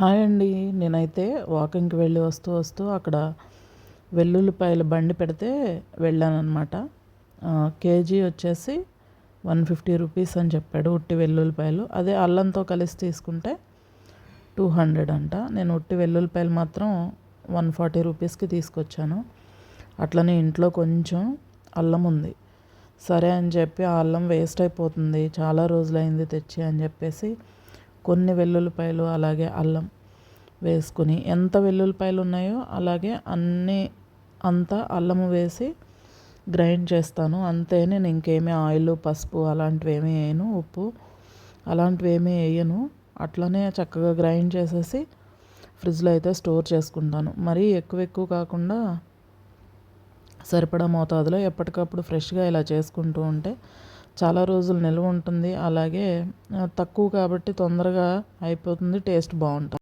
Hi అండి. నేనైతే వాకింగ్కి వెళ్ళి వస్తూ వస్తూ అక్కడ వెల్లుల్లిపాయల బండి పెడితే వెళ్ళానమాట కేజీ వచ్చేసి వన్ ఫిఫ్టీ రూపీస్ అని చెప్పాడు ఉట్టి వెల్లుల్లిపాయలు. అదే అల్లంతో కలిసి తీసుకుంటే టూ హండ్రెడ్ అంట. నేను ఉట్టి వెల్లుల్లిపాయలు మాత్రం వన్ ఫార్టీ రూపీస్కి తీసుకొచ్చాను. అట్లనే ఇంట్లో కొంచెం అల్లం ఉంది. సరే అని చెప్పి ఆ అల్లం వేస్ట్ అయిపోతుంది. చాలా రోజులైంది తెచ్చి అని చెప్పేసి కొన్ని వెల్లుల్లిపాయలు అలాగే అల్లం వేసుకుని ఎంత వెల్లుల్లిపాయలు ఉన్నాయో అలాగే అన్నీ అంతా అల్లము వేసి గ్రైండ్ చేస్తాను. అంతే నేను ఇంకేమీ ఆయిల్ పసుపు అలాంటివి ఏమీ వేయను ఉప్పు అలాంటివి ఏమీ వేయను. అట్లనే చక్కగా గ్రైండ్ చేసేసి ఫ్రిడ్జ్లో అయితే స్టోర్ చేసుకుంటాను. మరీ ఎక్కువ ఎక్కువ కాకుండా సరిపడా మోతాదులో ఎప్పటికప్పుడు ఫ్రెష్గా ఇలా చేసుకుంటూ ఉంటే చాలా రోజులు నిల్వ ఉంటుంది. అలాగే తక్కువ కాబట్టి తొందరగా అయిపోతుంది. టేస్ట్ బాగుంటుంది.